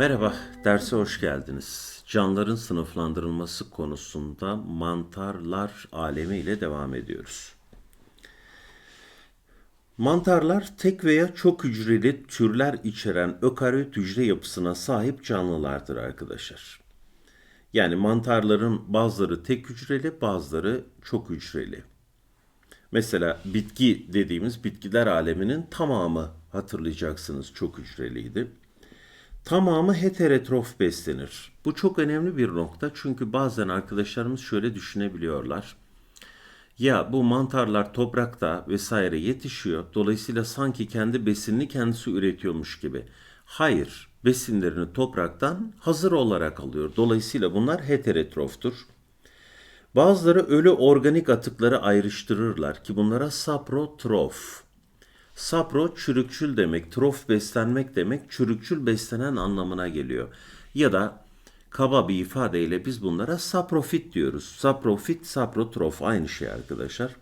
Merhaba, derse hoş geldiniz. Canlıların sınıflandırılması konusunda mantarlar alemi ile devam ediyoruz. Mantarlar tek veya çok hücreli türler içeren ökaryot hücre yapısına sahip canlılardır arkadaşlar. Yani mantarların bazıları tek hücreli, bazıları çok hücreli. Mesela bitki dediğimiz bitkiler aleminin tamamı hatırlayacaksınız çok hücreliydi. Tamamı heterotrof beslenir. Bu çok önemli bir nokta çünkü bazen arkadaşlarımız şöyle düşünebiliyorlar. Ya bu mantarlar toprakta vesaire yetişiyor. Dolayısıyla sanki kendi besinini kendisi üretiyormuş gibi. Hayır, besinlerini topraktan hazır olarak alıyor. Dolayısıyla bunlar heterotroftur. Bazıları ölü organik atıkları ayrıştırırlar ki bunlara saprotrof. Sapro çürükçül demek, trof beslenmek demek, çürükçül beslenen anlamına geliyor. Ya da kaba bir ifadeyle biz bunlara saprofit diyoruz. Saprofit, saprotrof aynı şey arkadaşlar.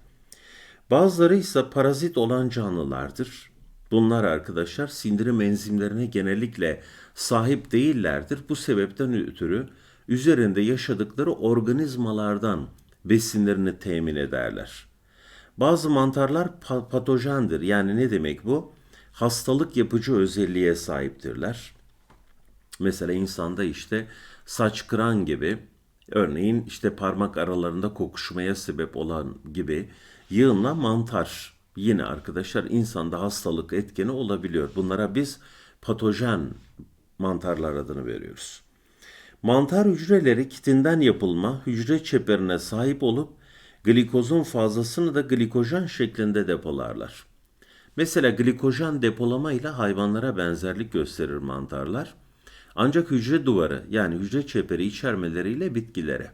Bazıları ise parazit olan canlılardır. Bunlar arkadaşlar sindirim enzimlerine genellikle sahip değillerdir. Bu sebepten ötürü üzerinde yaşadıkları organizmalardan besinlerini temin ederler. Bazı mantarlar pa- patojendir. Yani ne demek bu? Hastalık yapıcı özelliğe sahiptirler. Mesela insanda işte saç kıran gibi örneğin işte parmak aralarında kokuşmaya sebep olan gibi yığınla mantar yine arkadaşlar insanda hastalık etkeni olabiliyor. Bunlara biz patojen mantarlar adını veriyoruz. Mantar hücreleri kitinden yapılma hücre çeperine sahip olup glikozun fazlasını da glikojen şeklinde depolarlar. Mesela glikojen depolama ile hayvanlara benzerlik gösterir mantarlar. Ancak hücre duvarı yani hücre çeperi içermeleriyle bitkilere.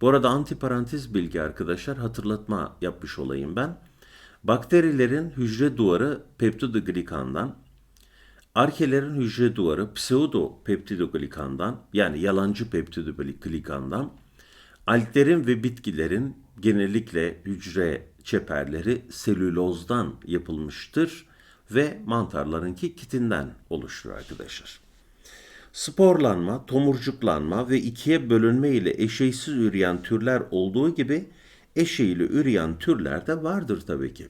Bu arada antiparantez bilgi arkadaşlar hatırlatma yapmış olayım ben. Bakterilerin hücre duvarı peptidoglikandan, Arkelerin hücre duvarı pseudo peptidoglikandan yani yalancı peptidoglikandan, alglerin ve bitkilerin genellikle hücre çeperleri selülozdan yapılmıştır ve mantarlarınki kitinden oluşur arkadaşlar. Sporlanma, tomurcuklanma ve ikiye bölünme ile eşeysiz üreyen türler olduğu gibi eşeğili üreyen türler de vardır tabii ki.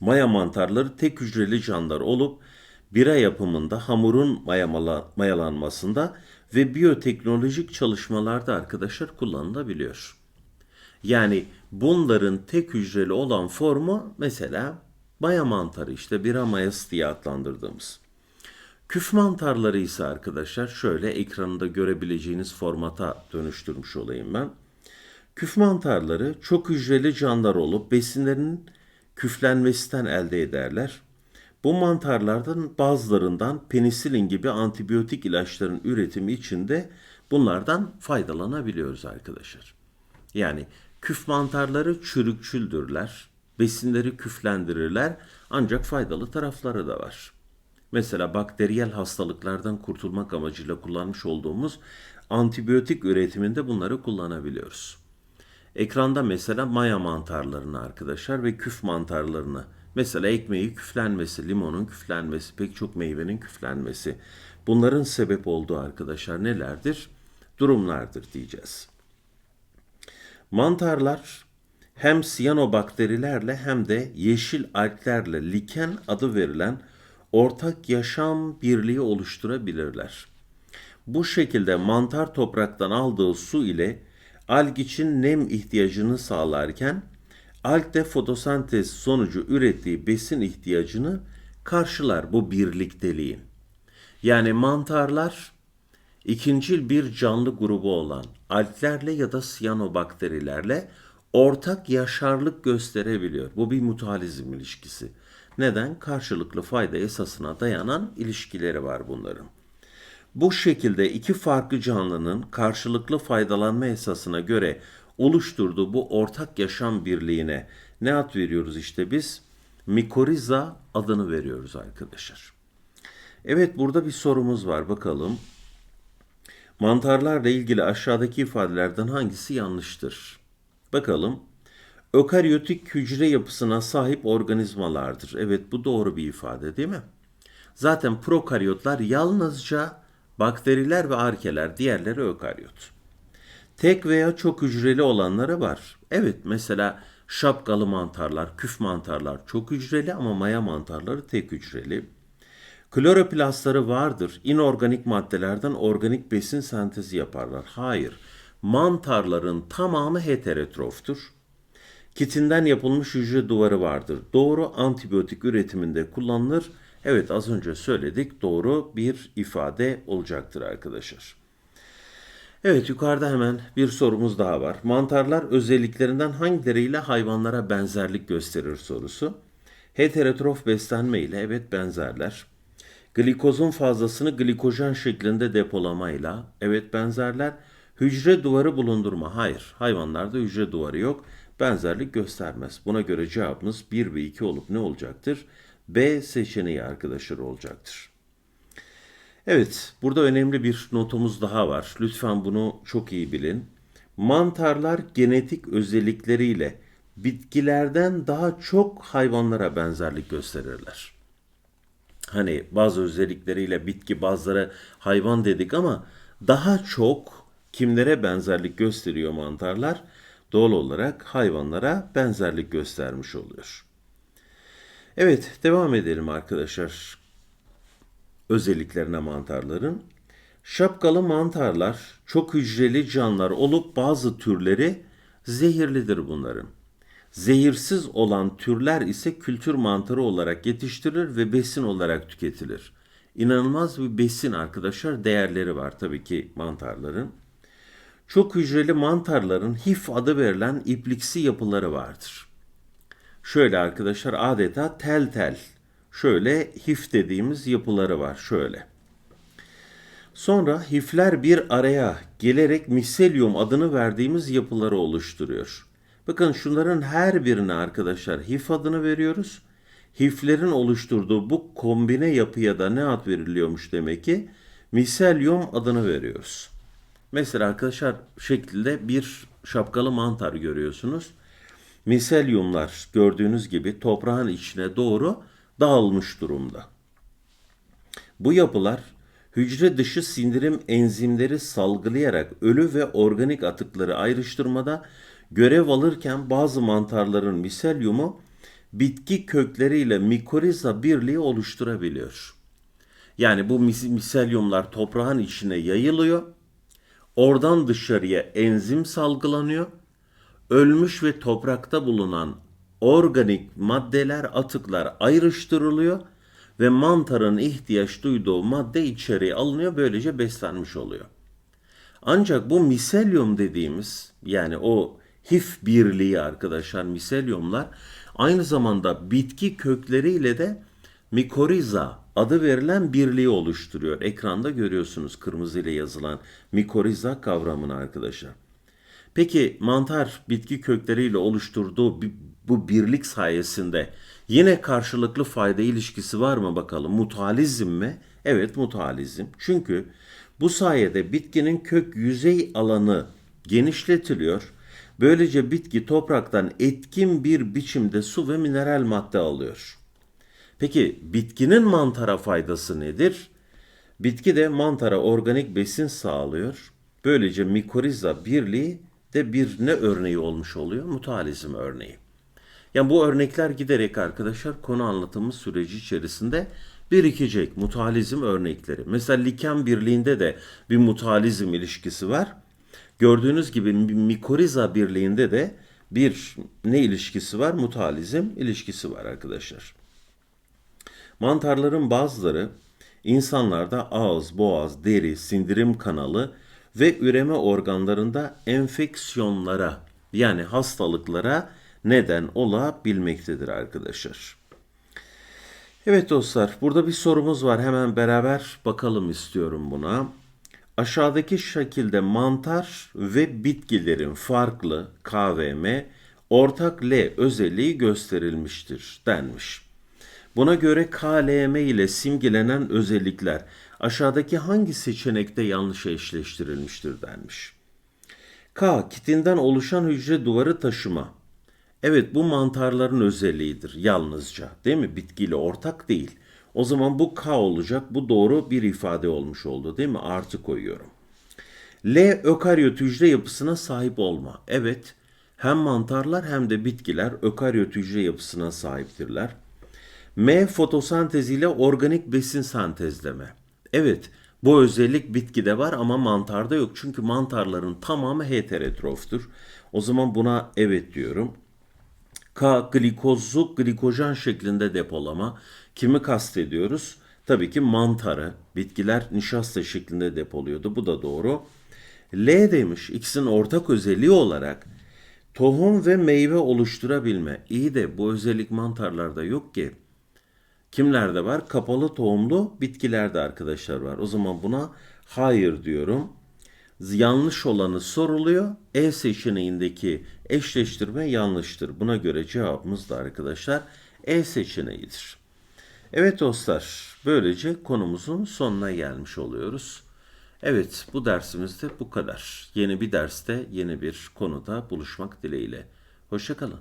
Maya mantarları tek hücreli canlılar olup bira yapımında hamurun mayamala, mayalanmasında ve biyoteknolojik çalışmalarda arkadaşlar kullanılabiliyor. Yani bunların tek hücreli olan formu mesela maya mantarı işte bira mayası diye adlandırdığımız. Küf mantarları ise arkadaşlar şöyle ekranında görebileceğiniz formata dönüştürmüş olayım ben. Küf mantarları çok hücreli canlılar olup besinlerinin küflenmesinden elde ederler. Bu mantarlardan bazılarından penisilin gibi antibiyotik ilaçların üretimi için de bunlardan faydalanabiliyoruz arkadaşlar. Yani küf mantarları çürükçüldürler, besinleri küflendirirler ancak faydalı tarafları da var. Mesela bakteriyel hastalıklardan kurtulmak amacıyla kullanmış olduğumuz antibiyotik üretiminde bunları kullanabiliyoruz. Ekranda mesela maya mantarlarını arkadaşlar ve küf mantarlarını mesela ekmeği küflenmesi, limonun küflenmesi, pek çok meyvenin küflenmesi. Bunların sebep olduğu arkadaşlar nelerdir? Durumlardır diyeceğiz. Mantarlar hem siyanobakterilerle hem de yeşil alglerle liken adı verilen ortak yaşam birliği oluşturabilirler. Bu şekilde mantar topraktan aldığı su ile alg için nem ihtiyacını sağlarken alg de fotosentez sonucu ürettiği besin ihtiyacını karşılar bu birlikteliğin. Yani mantarlar ikincil bir canlı grubu olan alglerle ya da siyanobakterilerle ortak yaşarlık gösterebiliyor. Bu bir mutualizm ilişkisi. Neden? Karşılıklı fayda esasına dayanan ilişkileri var bunların. Bu şekilde iki farklı canlının karşılıklı faydalanma esasına göre oluşturduğu bu ortak yaşam birliğine ne ad veriyoruz işte biz? Mikoriza adını veriyoruz arkadaşlar. Evet burada bir sorumuz var bakalım. Mantarlarla ilgili aşağıdaki ifadelerden hangisi yanlıştır? Bakalım. Ökaryotik hücre yapısına sahip organizmalardır. Evet bu doğru bir ifade değil mi? Zaten prokaryotlar yalnızca Bakteriler ve arkeler, diğerleri ökaryot. Tek veya çok hücreli olanları var. Evet mesela şapkalı mantarlar, küf mantarlar çok hücreli ama maya mantarları tek hücreli. Kloroplastları vardır. İnorganik maddelerden organik besin sentezi yaparlar. Hayır. Mantarların tamamı heterotroftur. Kitinden yapılmış hücre duvarı vardır. Doğru antibiyotik üretiminde kullanılır. Evet az önce söyledik doğru bir ifade olacaktır arkadaşlar. Evet yukarıda hemen bir sorumuz daha var. Mantarlar özelliklerinden hangileriyle hayvanlara benzerlik gösterir sorusu. Heterotrof beslenme ile evet benzerler. Glikozun fazlasını glikojen şeklinde depolamayla evet benzerler. Hücre duvarı bulundurma hayır hayvanlarda hücre duvarı yok benzerlik göstermez. Buna göre cevabımız 1 ve 2 olup ne olacaktır? B seçeneği arkadaşlar olacaktır. Evet, burada önemli bir notumuz daha var. Lütfen bunu çok iyi bilin. Mantarlar genetik özellikleriyle bitkilerden daha çok hayvanlara benzerlik gösterirler. Hani bazı özellikleriyle bitki bazıları hayvan dedik ama daha çok kimlere benzerlik gösteriyor mantarlar? Doğal olarak hayvanlara benzerlik göstermiş oluyor. Evet, devam edelim arkadaşlar. Özelliklerine mantarların. Şapkalı mantarlar çok hücreli canlılar olup bazı türleri zehirlidir bunların. Zehirsiz olan türler ise kültür mantarı olarak yetiştirilir ve besin olarak tüketilir. İnanılmaz bir besin arkadaşlar değerleri var tabii ki mantarların. Çok hücreli mantarların hif adı verilen ipliksi yapıları vardır. Şöyle arkadaşlar adeta tel tel şöyle hif dediğimiz yapıları var şöyle. Sonra hifler bir araya gelerek miselyum adını verdiğimiz yapıları oluşturuyor. Bakın şunların her birine arkadaşlar hif adını veriyoruz. Hiflerin oluşturduğu bu kombine yapıya da ne ad veriliyormuş demek ki? Miselyum adını veriyoruz. Mesela arkadaşlar şekilde bir şapkalı mantar görüyorsunuz. Miselyumlar gördüğünüz gibi toprağın içine doğru dağılmış durumda. Bu yapılar hücre dışı sindirim enzimleri salgılayarak ölü ve organik atıkları ayrıştırmada görev alırken bazı mantarların miselyumu bitki kökleriyle mikoriza birliği oluşturabiliyor. Yani bu miselyumlar toprağın içine yayılıyor. Oradan dışarıya enzim salgılanıyor. Ölmüş ve toprakta bulunan organik maddeler, atıklar ayrıştırılıyor ve mantarın ihtiyaç duyduğu madde içeriye alınıyor. Böylece beslenmiş oluyor. Ancak bu miselyum dediğimiz yani o hif birliği arkadaşlar miselyumlar aynı zamanda bitki kökleriyle de mikoriza adı verilen birliği oluşturuyor. Ekranda görüyorsunuz kırmızı ile yazılan mikoriza kavramını arkadaşlar. Peki mantar bitki kökleriyle oluşturduğu bu birlik sayesinde yine karşılıklı fayda ilişkisi var mı bakalım? Mutualizm mi? Evet mutualizm. Çünkü bu sayede bitkinin kök yüzey alanı genişletiliyor. Böylece bitki topraktan etkin bir biçimde su ve mineral madde alıyor. Peki bitkinin mantara faydası nedir? Bitki de mantara organik besin sağlıyor. Böylece mikoriza birliği de bir ne örneği olmuş oluyor? Mutualizm örneği. Yani bu örnekler giderek arkadaşlar konu anlatımı süreci içerisinde birikecek mutualizm örnekleri. Mesela liken birliğinde de bir mutualizm ilişkisi var. Gördüğünüz gibi mikoriza birliğinde de bir ne ilişkisi var? Mutualizm ilişkisi var arkadaşlar. Mantarların bazıları insanlarda ağız, boğaz, deri, sindirim kanalı ve üreme organlarında enfeksiyonlara yani hastalıklara neden olabilmektedir arkadaşlar. Evet dostlar burada bir sorumuz var hemen beraber bakalım istiyorum buna. Aşağıdaki şekilde mantar ve bitkilerin farklı KVM ortak L özelliği gösterilmiştir denmiş. Buna göre KLM ile simgelenen özellikler aşağıdaki hangi seçenekte yanlış eşleştirilmiştir denmiş. K. Kitinden oluşan hücre duvarı taşıma. Evet bu mantarların özelliğidir yalnızca değil mi? Bitkiyle ortak değil. O zaman bu K olacak. Bu doğru bir ifade olmuş oldu değil mi? Artı koyuyorum. L ökaryot hücre yapısına sahip olma. Evet, hem mantarlar hem de bitkiler ökaryot hücre yapısına sahiptirler. M fotosentez ile organik besin sentezleme. Evet, bu özellik bitkide var ama mantarda yok. Çünkü mantarların tamamı heterotroftur. O zaman buna evet diyorum. K glikozu glikojen şeklinde depolama. Kimi kastediyoruz? Tabii ki mantarı. Bitkiler nişasta şeklinde depoluyordu. Bu da doğru. L demiş ikisinin ortak özelliği olarak tohum ve meyve oluşturabilme. İyi de bu özellik mantarlarda yok ki. Kimlerde var? Kapalı tohumlu bitkilerde arkadaşlar var. O zaman buna hayır diyorum. Yanlış olanı soruluyor. E seçeneğindeki eşleştirme yanlıştır. Buna göre cevabımız da arkadaşlar E seçeneğidir. Evet dostlar, böylece konumuzun sonuna gelmiş oluyoruz. Evet, bu dersimizde bu kadar. Yeni bir derste, yeni bir konuda buluşmak dileğiyle. Hoşçakalın.